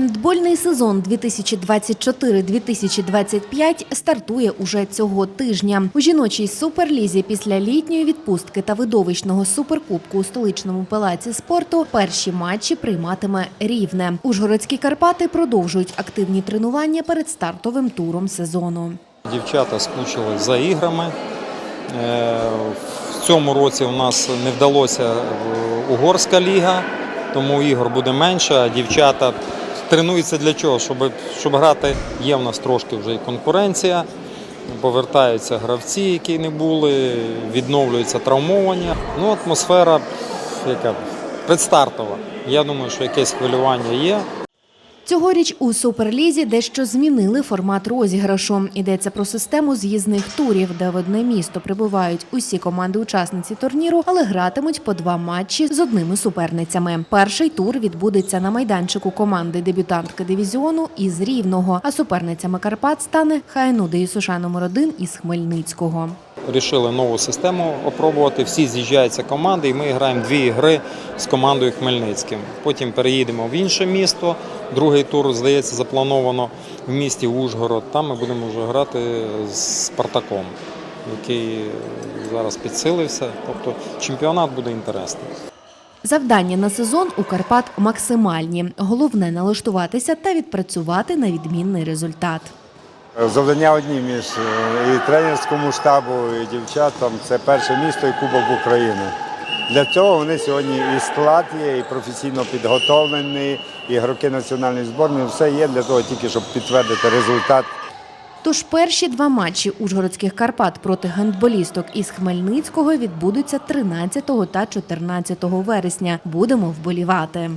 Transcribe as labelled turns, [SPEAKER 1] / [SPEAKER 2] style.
[SPEAKER 1] Гандбольний сезон 2024-2025 стартує уже цього тижня. У жіночій суперлізі після літньої відпустки та видовищного суперкубку у столичному палаці спорту перші матчі прийматиме рівне. Ужгородські Карпати продовжують активні тренування перед стартовим туром сезону.
[SPEAKER 2] Дівчата скучили за іграми. Е, В цьому році у нас не вдалося е, угорська ліга, тому ігор буде менше. А дівчата тренуються для чого? Щоб, щоб грати. Є в нас трошки вже і конкуренція. Повертаються гравці, які не були, відновлюються травмовання. Ну, атмосфера яка предстартова. Я думаю, що якесь хвилювання є.
[SPEAKER 1] Цьогоріч у суперлізі дещо змінили формат розіграшу. Йдеться про систему з'їзних турів, де в одне місто прибувають усі команди-учасниці турніру, але гратимуть по два матчі з одними суперницями. Перший тур відбудеться на майданчику команди дебютантки дивізіону із Рівного, а суперницями Карпат стане Хайнуди Ісуша номер 1 із Хмельницького.
[SPEAKER 2] Рішили нову систему опробувати. Всі з'їжджаються команди, і ми граємо дві гри з командою Хмельницьким. Потім переїдемо в інше місто. Другий тур, здається, заплановано в місті Ужгород. Там ми будемо вже грати з Спартаком, який зараз підсилився. Тобто чемпіонат буде інтересний.
[SPEAKER 1] Завдання на сезон у Карпат максимальні. Головне налаштуватися та відпрацювати на відмінний результат.
[SPEAKER 3] Завдання одні між е, і тренерському штабу, і дівчатам. Це перше місто і Кубок України. Для цього вони сьогодні і склад є, і професійно підготовлені, і гроки національної збірної. Все є для того, тільки щоб підтвердити результат
[SPEAKER 1] Тож перші два матчі Ужгородських Карпат проти гандболісток із Хмельницького відбудуться 13 та 14 вересня. Будемо вболівати.